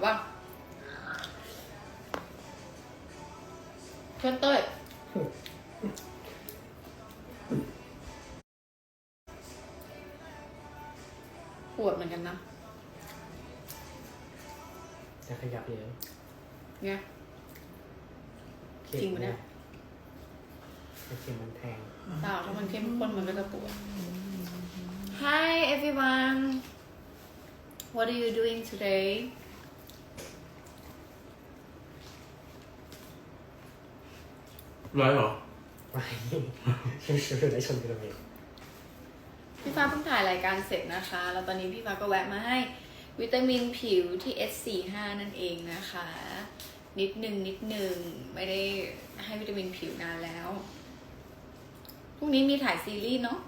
เอาป่ะเพื่อนเต้ยปวดเหมือนกันนะจะขยับเยอะเนี่ยจริงปะเนี่ย เข็มมันแทงเปล่าถ้ามันเข้มข้นมันก็จะปวด Hi everyone What are you doing today ร้อยเหรอไม่ชื่อได้ชนกิโลเมตรพี่ฟ้าเพิ่งถ่ายรายการเสร็จนะคะ แล้วตอนนี้พี่ฟ้าก็แวะมาให้วิตามินผิวที่ S45 นั่นเองนะคะ นิดหนึ่งนิดหนึ่งไม่ได้ให้วิตามินผิวนานแล้วพรุ่งนี้มีถ่ายซีรีส์เนาะ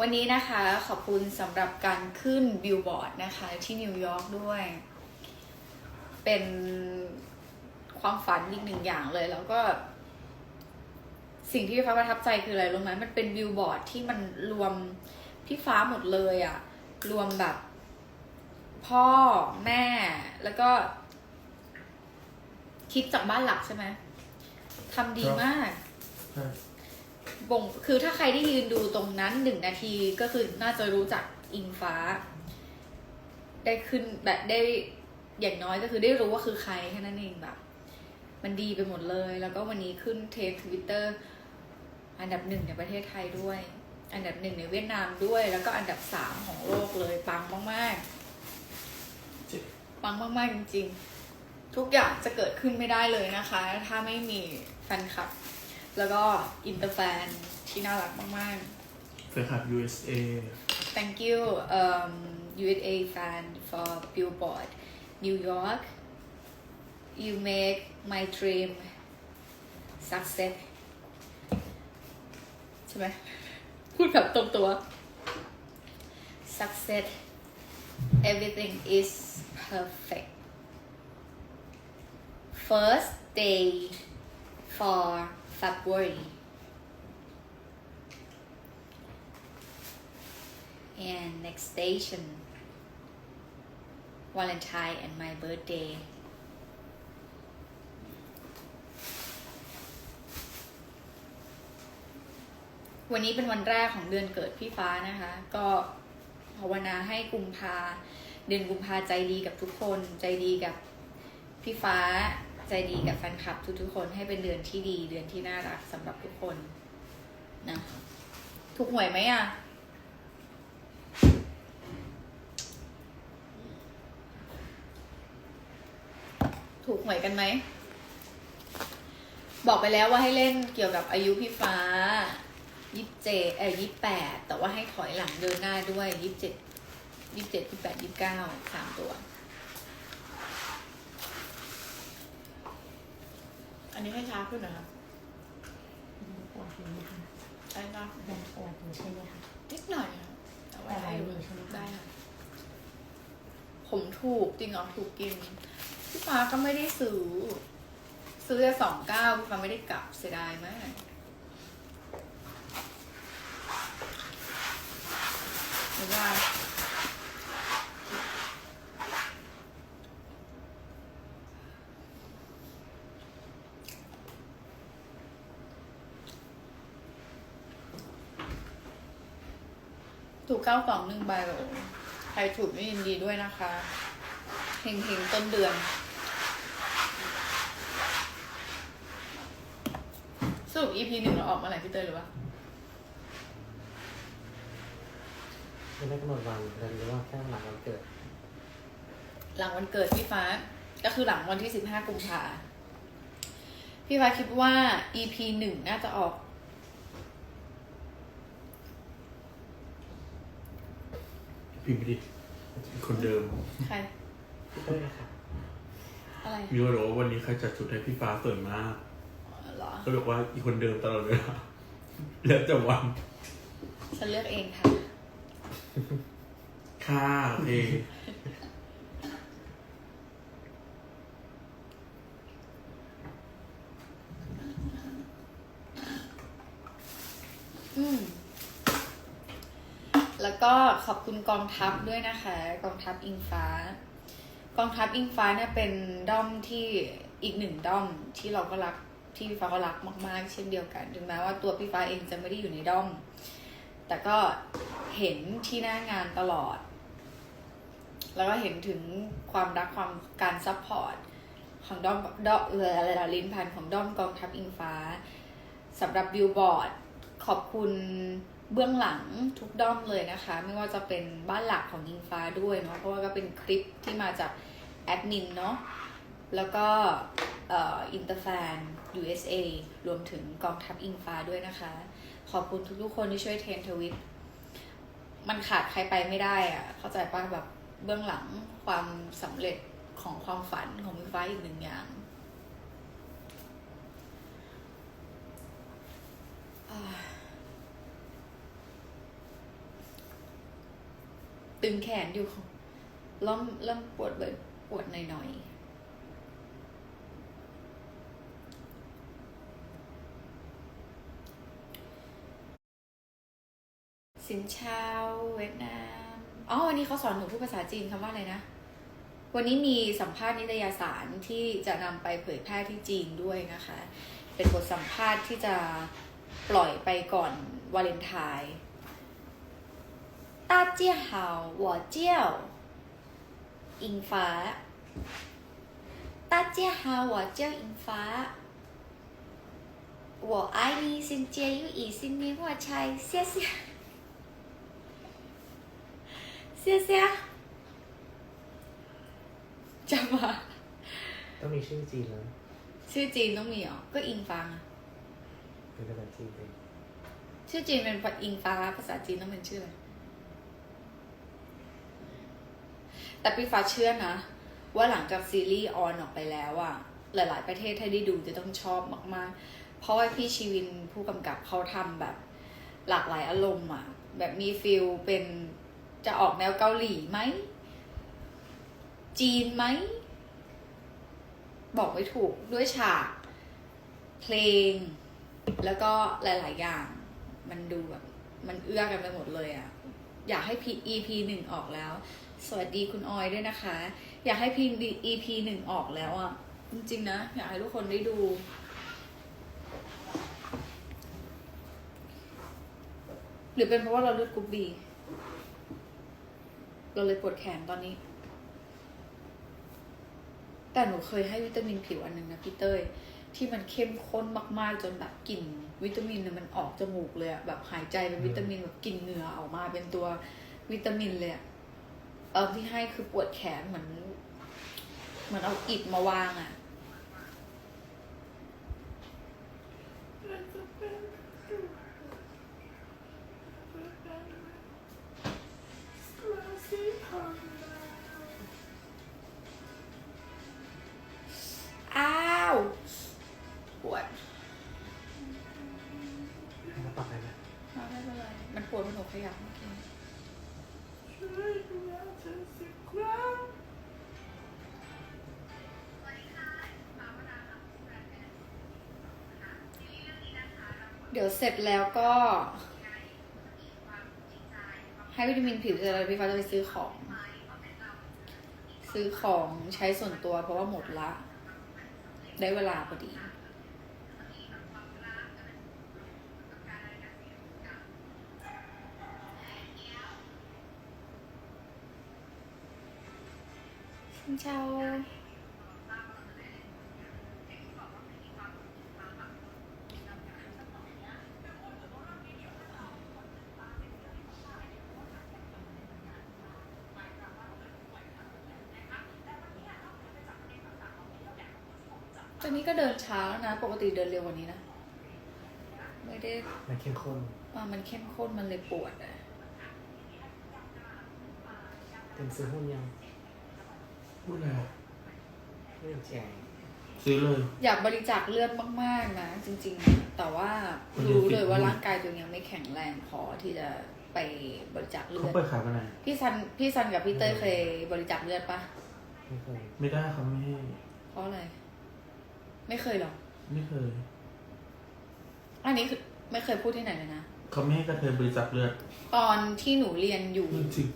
วันนี้นะคะขอบคุณสำหรับการขึ้นบิลบอร์ดนะคะที่นิวยอร์กด้วย เป็น ความฝันอีกหนึ่งอย่างเลย แล้วก็ สิ่งที่พี่ฟ้าประทับใจคืออะไรรู้ไหมมันเป็นบิลบอร์ดที่มันรวมพี่ฟ้าหมดเลยอะรวมแบบ พ่อแม่แล้วก็ คิดจากบ้านหลักใช่ไหมทำดีมากบ่งคือถ้าใครได้ยืนดูตรงนั้นหนึ่งนาทีก็คือน่าจะรู้จักอิงฟ้า ได้ขึ้นแบบได้อย่างน้อยก็คือได้รู้ว่าคือใครแค่นั้นเองแบบ มันดีไปหมดเลย แล้วก็วันนี้ขึ้นเทรนทวิตเตอร์อันดับหนึ่งในประเทศไทยด้วย อันดับหนึ่งในเวียดนามด้วย แล้วก็อันดับสามของโลกเลย ปังมากๆปังมากๆจริง ๆ ทุกอย่างจะเกิดขึ้นไม่ได้เลยนะคะ ถ้าไม่มีแฟนคลับ แล้วก็อินเตอร์แฟนที่น่ารักมากแฟนคลับ USA ๆ thank you um, USA fan for Billboard New York you make my dream success ใช่ไหม พูดแบบตรงตัว success everything is perfect first day for February and next station Valentine and my birthday วันนี้เป็นวันแรกของเดือนเกิดพี่ฟ้านะคะ ก็ภาวนาให้กุมภาเดือนกุมภาใจดีกับทุกคน ใจดีกับพี่ฟ้าใจดีกับแฟนคลับทุกๆคนให้เป็นเดือนที่ดี เดือนที่น่ารักสำหรับทุกคนนะถูกหวยไหมอะถูกหวยกันไหม บอกไปแล้วว่าให้เล่นเกี่ยวกับอายุพี่ฟ้า ยี่สิบเจ็ดเออยี่แปดแต่ว่าให้ถอยหลังเดินหน้าด้วยยี่สิบเจ็ดยี่สิบเจ็ดยี่แปดยี่เก้าสามตัว อันนี้ให้ช้าขึ้นนะคะปวดอยู่นะคะได้ปะยังปวดอยู่ใช่ไหมคะ นิดหน่อยค่ะแต่ว่าได้อยู่แต่ได้อยู่ใช่ไหมคะได้ค่ะ ผมถูกจริงเหรอถูกกินพี่ฟ้าก็ไม่ได้ซื้อ ซื้อแค่สองเก้าพี่ฟ้าไม่ได้กลับเสียดายมาก ถูกเก้าสองหนึ่งใบโหใครถูกไม่ยินดีด้วยนะคะเฮงเฮงต้นเดือนสรุป EP หนึ่งเราออกมาไหร่พี่เตยหรือวะ ไม่ได้กำหนดวันแต่รู้ว่าแค่หลังวันเกิด หลังวันเกิดพี่ฟ้า ก็คือหลังวันที่สิบห้ากุมภาพี่ฟ้าคิดว่า EP หนึ่งน่าจะออกพิมพ์ไปดิคนเดิม ใคร พี่เต้ยค่ะอะไรมีคนบอกว่าวันนี้ใครจัดชุดให้พี่ฟ้าสวยมากเหรอก็บอกว่าอีกคนเดิมตลอดเวลาแล้วแต่วัน ฉันเลือกเองค่ะ ค่าโอเคอืมแล้วก็ขอบคุณกองทัพด้วยนะคะ กองทัพอิงฟ้า กองทัพอิงฟ้าเนี่ยเป็นด้อมที่อีกหนึ่งด้อมที่เราก็รักที่พี่ฟ้าก็รักมาก ๆ เช่นเดียวกันถึงแม้ว่าตัวพี่ฟ้าเองจะไม่ได้อยู่ในด้อม แต่ก็ เห็นที่หน้างานตลอด แล้วก็เห็นถึงความรักความการซัพพอร์ตของด้อมด้อมเอออะไรล่ะลินพันของด้อมกองทัพอิงฟ้าสำหรับบิลบอร์ดขอบคุณเบื้องหลังทุกด้อมเลยนะคะ ไม่ว่าจะเป็นบ้านหลักของอิงฟ้าด้วยเนาะเพราะว่าก็เป็นคลิปที่มาจากแอดมินเนาะแล้วก็เอ่ออินเตอร์แฟน USA รวมถึงกองทัพอิงฟ้าด้วยนะคะ ขอบคุณทุกๆคนที่ช่วยเทรนทวิต มันขาดใครไปไม่ได้อะเข้าใจป่ะแบบเบื้องหลังความสำเร็จของความฝันของอิงฟ้าอีกหนึ่งอย่างตึงแขนอยู่เริ่มเริ่มปวดแบบปวดหน่อยๆ สินเชาวเวียดนาม อ๋อ วันนี้เขาสอนหนูพูดภาษาจีนคำว่าอะไรนะ วันนี้มีสัมภาษณ์นิตยสารที่จะนำไปเผยแพร่ที่จีนด้วยนะคะ เป็นบทสัมภาษณ์ที่จะปล่อยไปก่อนวาเลนไทน์大家好我叫อิงฟ้า大家好我叫อิงฟ้า我爱你新结友谊新年发财谢谢 谢谢จำมาต้องมีชื่อจีนแล้วชื่อจีนต้องมีเหรอ ก็อิงฟ้าไงเป็นภาษาจีนเลยชื่อจีนเป็นอิงฟ้า ภาษาจีนต้องเป็นชื่ออะไรแต่พี่ฟ้าเชื่อนะ ว่าหลังจากซีรีส์ออนออกไปแล้วอะหลายๆ ประเทศถ้าได้ดูจะต้องชอบมากๆ เพราะว่าพี่ชีวินผู้กำกับเขาทำแบบ หลากหลายอารมณ์อะแบบมีฟิลเป็น จะออกแนวเกาหลีไหม จีนไหม บอกไม่ถูกด้วยฉาก เพลง แล้วก็หลาย ๆ อย่าง มันดูแบบ มันเอื้อกันไปหมดเลยอะอยากให้พี EP หนึ่งออกแล้ว สวัสดีคุณออยด้วยนะคะ อยากให้พี EP หนึ่งออกแล้วอะจริง ๆ นะ อยากให้ทุกคนได้ดูหรือเป็นเพราะว่าเราเลือดกรุ๊ปบี เราเลยปวดแขนตอนนี้ แต่หนูเคยให้วิตามินผิวอันหนึ่งนะพี่เต้ยที่มันเข้มข้นมากๆ จนแบบกลิ่นวิตามินน่ะมันออกจมูกเลยแบบหายใจเป็นวิตามินแบบกลิ่นเหงื่อออกมาเป็นตัววิตามินเลยอะเออที่ให้คือปวดแขนเหมือนเหมือนเอาอิฐมาวางอะ่ะ เดี๋ยวเสร็จแล้วก็ ให้วิตามินผิวเสร็จแล้วพี่ฟ้าจะไปซื้อของ ซื้อของใช้ส่วนตัวเพราะว่าหมดละ ได้เวลาพอดี Xin chào ต นนี้ก็เดินช้าแล้วนะ ปกติเดินเร็วกว่านี้นะ ไม่ได้มันเข้มข้นว่ามันเข้มข้นมันเลยปวดอะเต็มซื้อหุ้นยังพูดอะไรไม่ต้องแจกซื้อเลย อยากบริจาคเลือดมาก ๆ นะ จริง ๆ แต่ว่ามันยังรู้เลยติดว่าอยู่ร่างกายตัวเองยังไม่แข็งแรงพอที่จะไปบริจาคเลืเขาอดเปิดขายมานานพี่ซันพี่ซันกับพี่เต้ยเคยบริจาคเลือดปะไม่เคยไม่ได้เขาไม่ให้เพราะอะไร ไม่เคยหรอไม่เคย อันนี้คือไม่เคยพูดที่ไหนเลยนะ เขาไม่ให้กระเทยบริจาคเลือดตอนที่หนูเรียนอยู่ จริง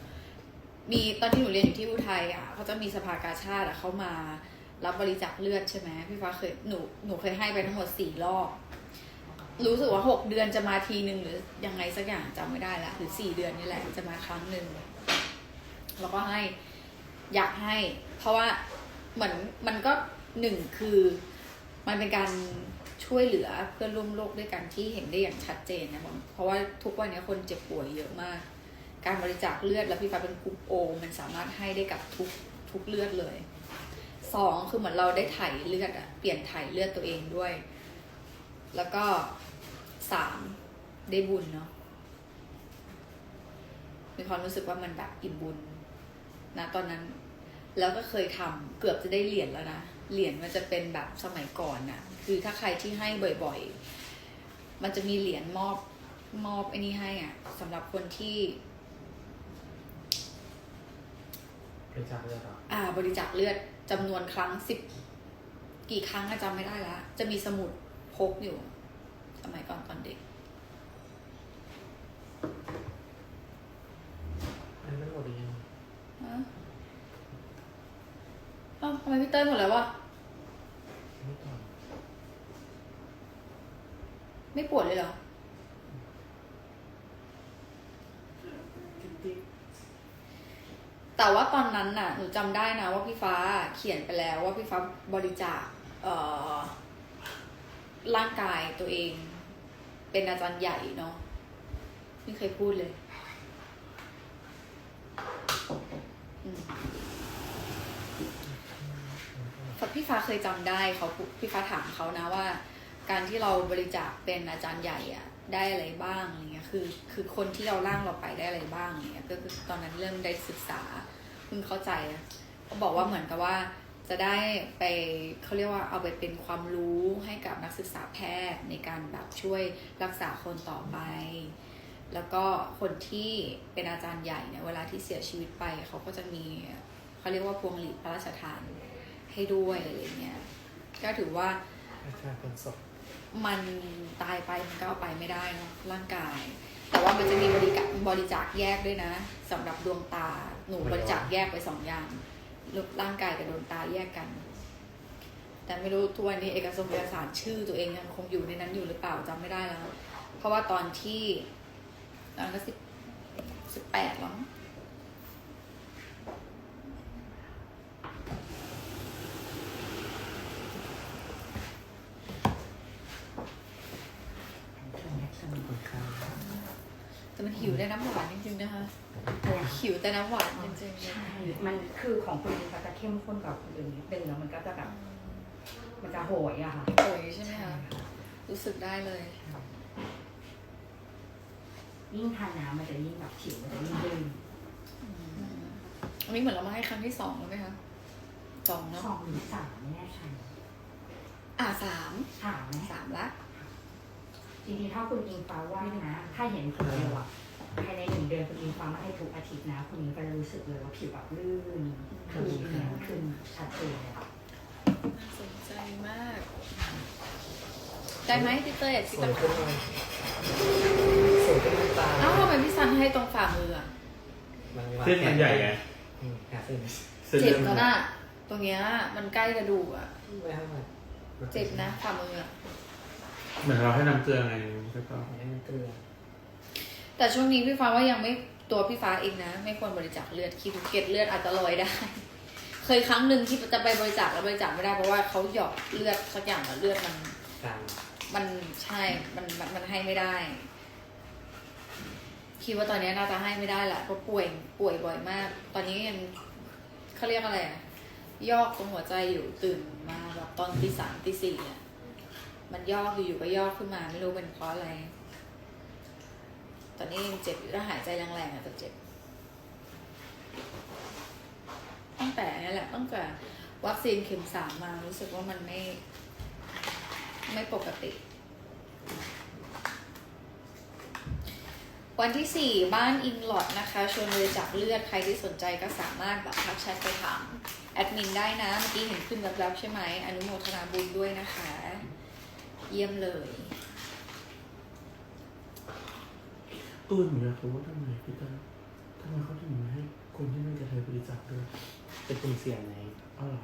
มีตอนที่หนูเรียนอยู่ที่อุทัยอะเขาจะมีสภากาชาติอะเขามารับบริจาคเลือดใช่ไหมพี่ฟ้าเคยหนูหนูเคยให้ไปทั้งหมดสี่รอบ รู้สึกว่าหกเดือนจะมาทีหนึ่งหรือยังไงสักอย่างจำไม่ได้ละหรือสี่เดือนนี่แหละจะมาครั้งหนึ่งแล้วก็ให้อยากให้ เพราะว่าเหมือนมันก็หนึ่งคือ มันเป็นการช่วยเหลือเพื่อนร่วมโลกด้วยกันที่เห็นได้อย่างชัดเจนนะผมเพราะว่าทุกวันนี้คนเจ็บป่วยเยอะมาก การบริจาคเลือดแล้วพี่ฟ้าเป็นกลุ่มโอ มันสามารถให้ได้กับทุกทุกเลือดเลยสองคือเหมือนเราได้ถ่ายเลือดอะเปลี่ยนถ่ายเลือดตัวเองด้วย แล้วก็สามได้บุญเนาะมีความรู้สึกว่ามันแบบอิ่มบุญนะตอนนั้น แล้วก็เคยทำเกือบจะได้เหรียญแล้วนะ เหรียญมันจะเป็นแบบสมัยก่อนน่ะ คือถ้าใครที่ให้บ่อยๆ มันจะมีเหรียญมอบมอบไอ้นี่ให้อะสำหรับคนที่บริจาคเลือดเหรออ่า บริจาคเลือดจำนวนครั้งสิบกี่ครั้งอะจำไม่ได้ละจะมีสมุดพกอยู่ สมัยก่อนตอนเด็ก อันนั้นหมดหรือยังฮะเอ้าทำไมพี่เต้ยหมดแล้ววะ ไม่ปวดเลยเหรอ แต่ว่าตอนนั้นน่ะ หนูจำได้นะว่าพี่ฟ้าเขียนไปแล้วว่าพี่ฟ้าบริจาคเอ่อ ร่างกายตัวเอง เป็นอาจารย์ใหญ่เนาะไม่เคยพูดเลยอืม พี่ฟ้าเคยจำได้เขาพี่ฟ้าถามเขานะว่า การที่เราบริจาคเป็นอาจารย์ใหญ่อะได้อะไรบ้างอะไรเงี้ยคือคือคนที่เราล่างเราไปได้อะไรบ้างอะไรเงี้ยก็คือตอนนั้นเริ่มได้ศึกษาเพิ่งเข้าใจเขาบอกว่าเหมือนกับว่าจะได้ไปเขาเรียกว่าเอาไปเป็นความรู้ให้กับนักศึกษาแพทย์ในการแบบช่วยรักษาคนต่อไป แล้วก็คนที่เป็นอาจารย์ใหญ่เนี่ยเวลาที่เสียชีวิตไปเขาก็จะมีเขาเรียกว่าพวงหลีดพระราชทาน ให้ด้วยอะไรเงี้ยก็ถือว่าบริจาคเป็นศพมันตายไปมันก็เอาไปไม่ได้เนอะร่างกาย แต่ว่ามันจะมีบริจาคบริจาคแยกด้วยนะสำหรับดวงตาหนูบริจาคแยกไปสองอย่างร่างกายกับดวงตาแยกกัน แต่ไม่รู้ทุกวันนี้เอกสารเอกสารชื่อตัวเองยังคงอยู่ในนั้นอยู่หรือเปล่าจำไม่ได้แล้ว เพราะว่าตอนที่ตอนนั้นก็สิบสิบแปดแล้วมั้ง คนข้าง แต่ มันหิวได้น้ำหวานจริงๆนะคะหิวแต่น้ำหวานจริงๆเลยมันคือของคุณมันจะเข้มข้นกว่าคนอื่นนิดนึงแล้วมันก็จะแบบมันจะโหยอะค่ะโอยใช่ไหมคะรู้สึกได้เลย ยิ่งทานน้ำมันจะยิ่งแบบผิวมันจะยิ่งลื่นอันนี้เหมือนเรามาให้ครั้งที่สองแล้วไหมคะสองเนาะสองหรือสามไม่แน่ใจอ่าสามสามไหมสามละ จริงๆถ้าคุณอิงฟ้าว่านะ ถ้าเห็นผลเร็วอะภายในหนึ่งเดือนคุณอิงฟ้ามาให้ทุกอาทิตย์นะคุณอิงก็จะรู้สึกเลยว่าผิวแบบลื่นคือเนียนขึ้นชัดเจนเลยอะน่าสนใจมาก ได้ไหมพี่เต้ยสพี่วต้ยนขึ้นมาสวยขึ้นตาเอ้าทำไมพี่ซันให้ตรงฝ่ามืออะเส้นมันใหญ่ไงอืมหาเส้นเส้นเจ็บเลือดแล้วน่ะตรงเนี้ยมันใกล้กระดูกอะไม่เท่าไหร่เจ็บนะฝ่ามืออะ เหมือนเราให้น้ำเกลือไงใช่ปะให้มันเกลือ แต่ช่วงนี้พี่ฟ้าว่ายังไม่ตัวพี่ฟ้าเองนะ ไม่ควรบริจาคเลือดคิดเกล็ดเลือดอาจจะลอยได้ เคยครั้งหนึ่งที่จะไปบริจาคแล้วบริจาคไม่ได้เพราะว่าเขาหยอกเลือดสักอย่างแล้วเลือดมันกลางมันใช่มันมันมันให้ไม่ได้คิดว่าตอนนี้น่าจะให้ไม่ได้แหละเพราะป่วยป่วยบ่อยมาก ตอนนี้ยังเขาเรียกอะไรอะยอกตรงหัวใจอยู่ตื่นมาแบบตอนตีสามตีสี่อะ มันยอกอยู่ๆก็ยอกขึ้นมา ไม่รู้เป็นเพราะอะไร ตอนนี้ยังเจ็บอยู่ถ้าหายใจแรงๆอาจจะเจ็บ ตั้งแต่นี่แหละตั้งแต่วัคซีนเข็มสามมารู้สึกว่ามันไม่ ไม่ปกติ วันที่ 4 บ้านอิงหลอดนะคะ ชวนบริจาคเลือดใครที่สนใจก็สามารถแบบทักแชทไปถามแอดมินได้นะ เมื่อกี้เห็นขึ้นแวบๆใช่ไหมอนุโมทนาบุญด้วยนะคะ เยี่ยมเลย เออหนูอยากรู้ว่าทำไมพี่เต้ยทำไมเขาถึงไม่ให้คนที่ไม่กระเทยบริจาคด้วยเป็นกลุ่มเสี่ยงไงอ้าวเหรอ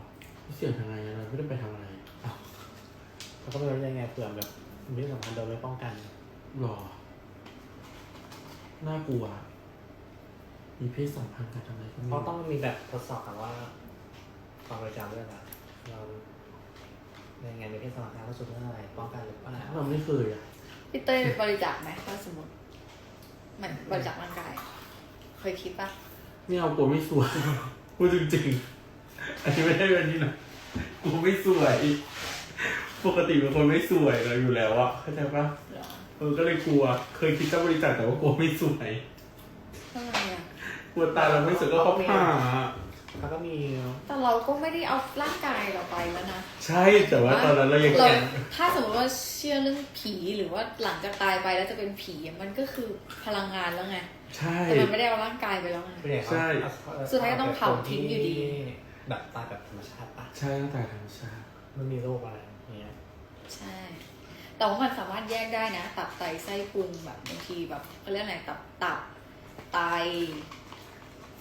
เสี่ยงทางไงอะเราไม่ได้ไปทำอะไรเขาก็ไม่รู้ยังไงเผื่อแบบมีเพศสัมพันธ์โดยไม่ป้องกัน หรอ น่ากลัว มีเพศสัมพันธ์กันทำไมก็ไม่เพราะรู้ ต้องมีแบบทดสอบกันว่าความบริจาคเรื่องอะเรา ยังไงมีเพศสัมพันธ์แล้วสุดเรื่องอะไรป้องกันหรือเปล่าเราไม่เคยอะพี่เต้ยบริจาคไหมถ้าสมมติเหมือนบริจาคร่างกาย เคยคิดปะไม่เอากลัวไม่สวยพูดจริงๆอันนี้ไม่ได้เป็นนี่นะกลัวไม่สวย ปกติเป็นคนไม่สวยเลยอยู่แล้วอะเข้าใจปะหรอเออก็เลยกลัว เคยคิดจะบริจาคแต่ว่ากลัวไม่สวยทำไมอะกลัวตายเราไม่สวยก็เขาผ่า เขาก็มี แต่เราก็ไม่ได้เอาร่างกายเราไปแล้วนะ ใช่แต่ว่าตอนนั้นเรายังเราแก่ถ้าสมมติว่าเชื่อเรื่องผีหรือว่าหลังจากตายไปแล้วจะเป็นผีอะมันก็คือพลังงานแล้วไง ใช่แต่มันไม่ได้เอาร่างกายไปแล้วไงไม่ได้เขาใช่ สุดท้ายก็ต้องเผาทิ้งอยู่ดี แบบตายแบบธรรมชาติปะใช่ตั้งแต่ธรรมชาติมันมีโรคอะไรอย่างเงี้ย ใช่ แต่ว่ามันสามารถแยกได้นะ ตับไตไส้พุงแบบบางทีแบบเขาเรียกอะไรตับตับไต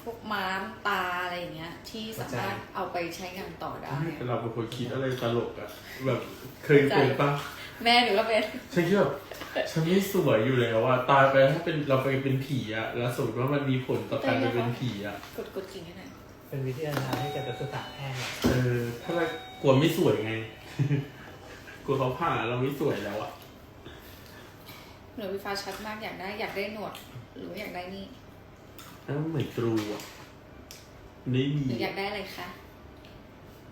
พวกม้ามตาอะไรอย่างเงี้ย ที่สามารถเอาไปใช้งานต่อได้แต่เราเป็นคนคิดอะไรตลกอะแบบเคยเป็นปะแม่หนูก็เป็นฉันคิดแบบฉันไม่สวยอยู่แล้วอะตายไปถ้าเป็นเราไปเป็นผีอะแล้วสมมติว่ามันมีผลต่อการไปเป็นผีอะกดกดจริงให้หน่อยเป็นวิทยาทานให้แกจะศึกษาแพทย์อะเออถ้าเรากลัวไม่สวยไง กลัวเขาผ่าเราไม่สวยแล้วอะหนูวิฟ้าชัดมากอยากได้อยากได้หนวดหรือว่าอยากได้นี่ แล้วมันเหมือนตรูอะไม่มีหนูอยากได้อะไรคะ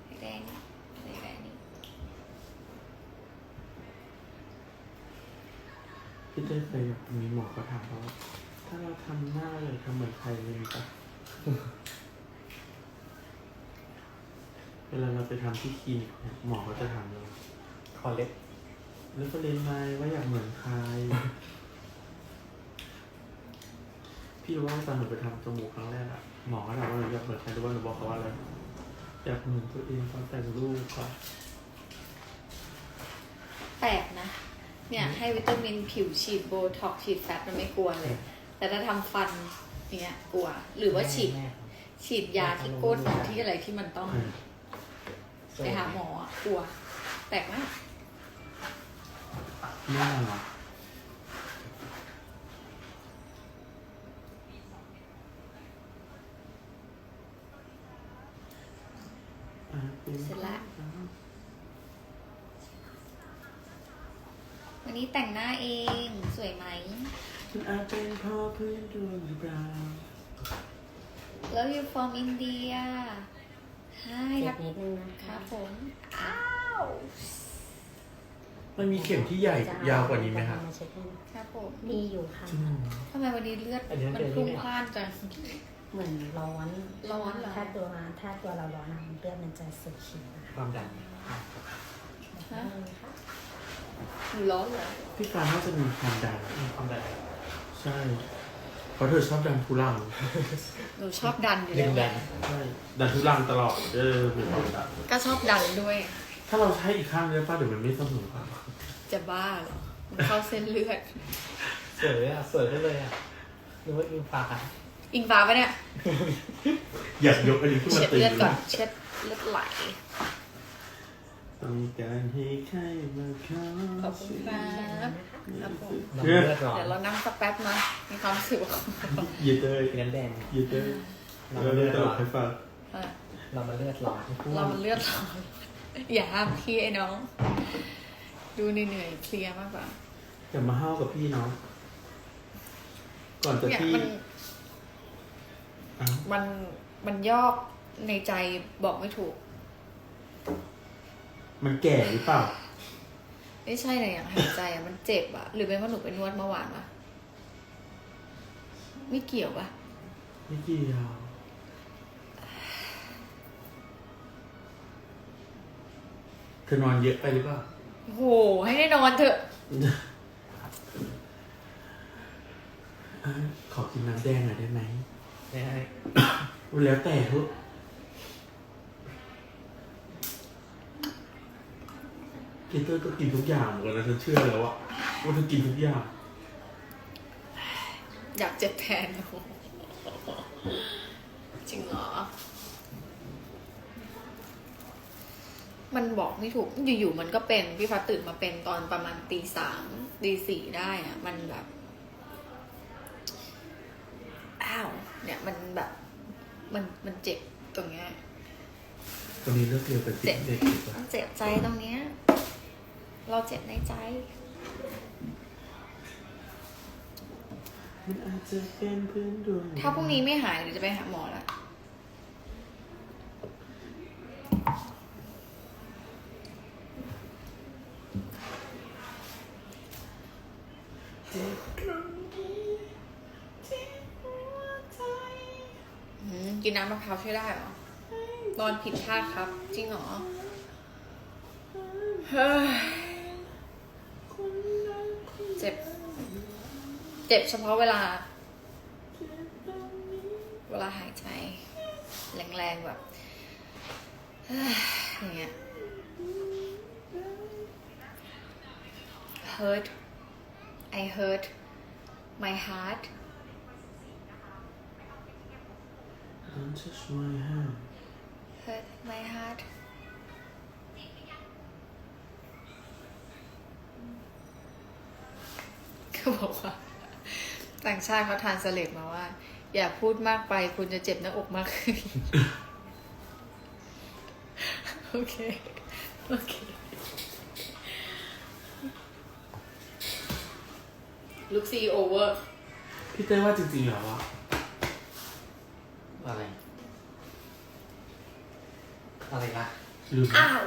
อยากได้นี่อยากได้นี่พี่เต้ยเคยแบบมีหมอเขาถามว่าถ้าเราทำหน้าเลยทำเหมือนใครเลยมีปะเวลาเราไปทำที่คลินิกเนี่ยหมอเขาจะถามเราคอเล็บแล้วก็เรียนไหมว่าอยากเหมือนใคร พี่รู้ว่าตอนหนูไปทำจมูกครั้งแรกอะหมอก็ถามว่าหนูอยากเหมือนใครรู้ว่าหนูบอกเขาว่าอะไรอยากเหมือนตัวเองตอนแต่งรูปก่อนแปลกนะ เนี่ยให้วิตามินผิวฉีดโบท็อกซ์ฉีดแฟตมันไม่กลัวเลย แต่ถ้าทำฟันเนี่ยกลัว หรือว่าฉีดแม่ฉีดยาที่ก้นที่อะไรที่มันต้องไปหาหมออะกลัวแปลกมากแน่หรอ เป็นเสร็จละวันนี้แต่งหน้าเองสวยไหมคุณอาจเป็นเพ่อเพื่อนดวงหรือเปล่า Love you from India Hi เจ็ครับบนิดนึงนะคคะรับผมอ้าวมันมีเข็มที่ใหญ่ยาวกว่านี้ไหมครับจะเอมาเช็ดให้นะครับผมมีอยู่ค่ะจริงเหรอทำไมวันนี้เลือดอันนี้มันเจอพลุ่งที่ไหนพล่านจัง เหมือนร้อนร้อนเหรอถ้าตัวถ้าตัวเราร้อนอะเลือดมันจะสูบฉีดนะคะความดันฮะนี่ค่ะหนูร้อนเหรอพี่การน่าจะมีความดันความดันใช่เพราะเธอชอบดันทุลังหนูชอบดันอยู่ดึแล้งวดันใช่ดันทุลังตลอดเออมีความดันก็ชอบดันด้วย ถ้าเราใช้อีกข้างได้ป่ะเดี๋ยวมันไม่เสมอกันจะบ้าเหรอมันเข้าเส้นเลือดสวยอะสวยขึ้นเลยอะหรือว่าอิงฟ้า อิงฟ้าปะเนี่ยอยากยกอันนี้ขึ้นมาเช็ดตีเลือดก่อนเช็ดเลือดไหลต้องการให้ใครมาเข้าขอบคุณครับครับผมเราเลือดร้อนเดี๋ยวเรานั่งสักแป๊บนะมีความรู้สึกว่าเยเตอร์เป็นน้ำแดงเยเตอร์เราเรามาเลืเลืออดดตร้ลออดนให้ฟังเออเรามาเลือดร้อนเรามันเลือดร้อนอย่าห้ามพี่ไอ้น้อง ดูเหนื่อยๆเพลียมากกว่าอย่ามาห้าวกับพี่เนาะก่อนจะเนี่ยพี่ มันอ้าวมันมันยอกในใจบอกไม่ถูก มันแก่หรือเปล่า ไม่ใช่เลยอย่างหายใจอะมันเจ็บอะ หรือเป็นว่าหนูไปนวดเมื่อวานปะไม่เกี่ยวปะไม่เกี่ยว เธอนอนเยอะไปหรือเปล่า โอ้โห ให้ได้นอนเถอะอะขอกินน้ำแดงหน่อยได้ไหม ไม่ให้แล้วแต่เถอะเกเตอร์ก็กินทุกอย่างเหมือนกันนะฉันเชื่อแล้วอะว่าเธอกินทุกอย่าง อยากเจ็บแทนโอ้โหจริงเหรอ มันบอกไม่ถูกอยู่ๆมันก็เป็น พี่ฟ้าตื่นมาเป็นตอนประมาณตีสามตีสี่ได้อะมันแบบ อ้าว เนี่ยมันแบบมันมันเจ็บตรงเนี้ยตอนนี้เลิกเรียนเป็นติดเด็กดีกว่ามันเจ็บใจตรงเนี้ย เราเจ็บในใจ มันอาจจะเป็นเพื่อนดวงถ้าพรุ่งนี้ไม่หายเดี๋ยวจะไปหาหมอละ อื มกินน้ำมะพร้าวช่วยได้เหรอนอนผิดท่าครับ จริงเหรอเจ็บ เจ็บเฉพาะเวลา เวลาหายใจ แรงๆแบบเฮ้ยอย่างเงี้ย hurt I hurt my heart touch my hand hurt my heart เขาบอกว่าต่างชาติเขาทานสเลดมาว่า อย่าพูดมากไปคุณจะเจ็บหน้าอกมากขึ้น โอเค โอเคลุกซีโอเวอร์ พี่เต้ว่าจริงๆแล้วอะอะไร อะไรล่ะ ลืม อ้าว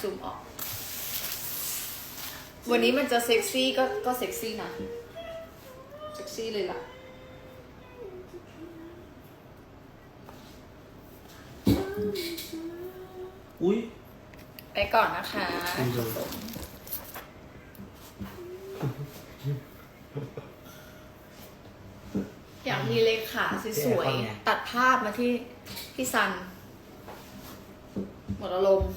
ซูมออก วันนี้มันจะเซ็กซี่ก็ก็เซ็กซี่นะ เซ็กซี่เลยล่ะ อุ้ยไปก่อนนะคะอืมอยากมีเลขาสวยๆตัดภาพมาที่พี่ซัน หมดอารมณ์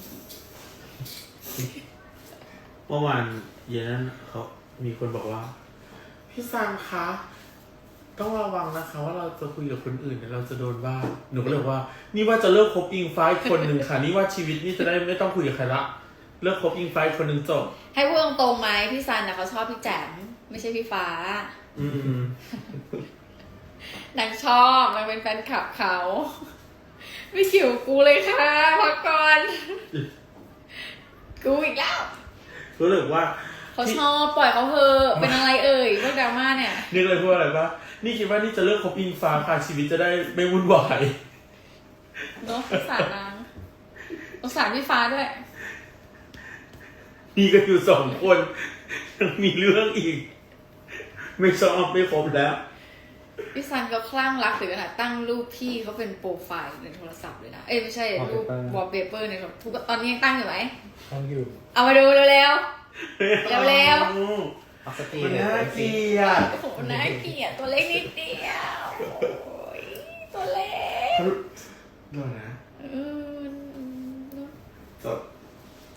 เมื่อวานเย็นนั้นเขามีคนบอกว่า พี่ซังคะ ต้องระวังนะคะ ว่าเราจะคุยกับคนอื่นเนี่ยเราจะโดนบ้าหนูก็เลยบอกว่า นี่ว่าจะเลิกคบอิงฟ้าอีกคนหนึ่งค่ะ นี่ว่าชีวิตนี่จะได้ไม่ต้องคุยกับใครละเลิกคบอิงฟ้าอีกคนหนึ่งจบให้พูดตรงๆไหมพี่ซันนะเขาชอบพี่แจ๋มไม่ใช่พี่ฟ้าอืม นางชอบนางเป็นแฟนคลับเขา ไม่เกี่ยวกูเลยค่ะพักก่อนกูอีกแล้วก็เลยบอกว่า เขาชอบปล่อยเขาเถอะเป็นอะไรเอ่ยพวกดราม่าเนี่ย นี่เลยพูดอะไรปะนี่คิดว่านี่จะเลิกคบอิงฟ้าค่ะชีวิตจะได้ไม่วุ่นวายเนาะสงสารนางสงสารพี่ฟ้าด้วยมีกันอยู่สองคนยังมีเรื่องอีก ไม่ชอบไม่ครบแล้ว พี่ซันก็คลั่งรักถึงขนาดตั้งรูปพี่เขาเป็นโปรไฟล์ในโทรศัพท์เลยนะ เอ้ยไม่ใช่รูปวอลเปเปอร์ในโทรทุกตอนนี้ยังตั้งอยู่ไหม ต้องอยู่เอามาดูเร็วเร็ว เร็ว ออกสตรีมันเลยน่าเกลียดๆโอ้โหน่าเกลียดตัวเล็กนิดเดียวโอ้ยตัวเล็กโดนนะอืมจด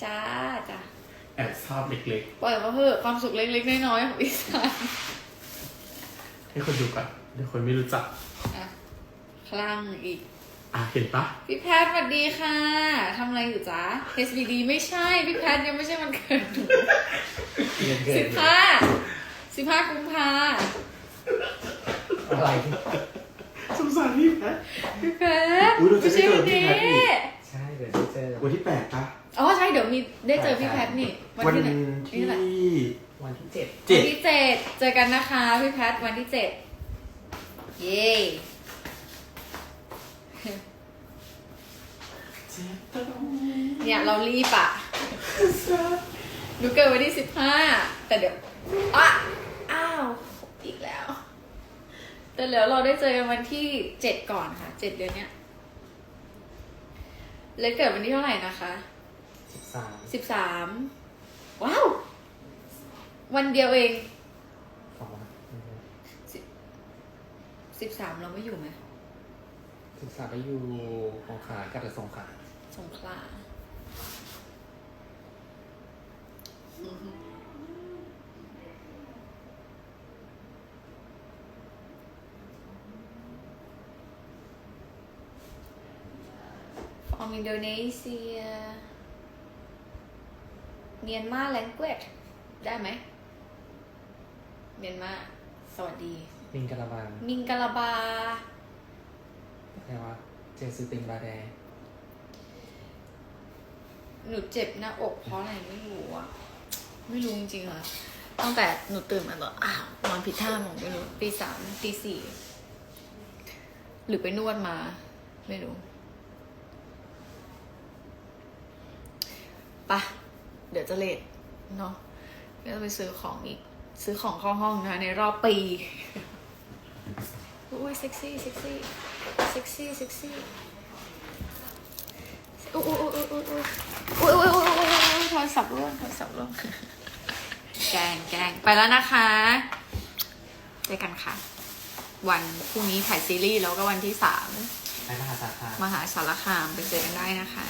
จ้าจ้าแอบชอบเล็กปล่อยเขาเถอะความสุขเล็กๆน้อยๆของพี่ซัน ๆ ให้คนดูก่อน เดี๋ยวคนไม่รู้จักอะคลั่งอีก อะเห็นปะพี่แพทย์สวัสดีค่ะทำอะไรอยู่จ๊ะ SBD ไม่ใช่ พี่แพทย์ยังไม่ใช่วันเกิดหนูเงินเกิสินบห้าสิบห้ากุมภาอะไร สงสารพี่แพท พี่แพทย์อุ๊ยเราจะไม่ได้ใช่เจอวันพี่นี้แพทย์อีก ใช่เดี๋ยวได้เจอวันที่แปดปะอ๋อใช่เดี๋ยวมีได้เจอพี่แพทย์นี่วันวันที่ไหนที่ นี่แหละวันที่เจ็ด เจ็วัดนที่เจ็ดเจอกันนะคะพี่แพทย์วันที่เจ็ด เย้เนี่ยเรารีบอะหนูเกิดวันที่สิบห้าแต่เดี๋ยวอะอ้าว อีกแล้ว แต่เดี๋ยวเราได้เจอกันวันที่เจ็ดก่อนค่ะเจ็ดเดือนเนี้ยเลยเกิดวันที่เท่าไหร่นะคะสิบสามสิบสามว้าว วันเดียวเอง สิบสามเราไม่อยู่ไหมสิบสามไปอยู่สงขลากับแต่สงขลาสงขลาอืมของอินโดนีเซีย เมียนมาแลงเกวดได้ไหม เมียนมา สวัสดี มิงกะลาบังมิงกะลาบาอะไรวะเจสติงบาแดหนูเจ็บหน้าอกเพราะอะไรไม่รู้อะไม่รู้จริงๆอะตั้งแต่หนูตื่นมาแบบอ้าวนอนผิดท่าหมองไม่รู้ตีสามตีสี่หรือไปนวดมา ไม่รู้ปะเดี๋ยวจะเลทเนาะเดี๋ยวจะไปซื้อของอีก ซื้อของเข้าห้องนะในรอบปี อุ้ยเซ็กซี่เซ็กซี่เซ็กซี่เซ็กซี่อุ้ยอุ้ยอุ้ยอุ้ยอุ้ยอุ้ยอุ้ยอุ้ยอุ้ยอุ้ยโทรศัพท์ร่วงโทรศัพท์ร่วงแกล้งแกล้งไปแล้วนะคะเจอกันค่ะ วันพรุ่งนี้ถ่ายซีรีส์แล้วก็วันที่สามไปมหาสารคามมหาสารคามไปเจอกันได้นะคะ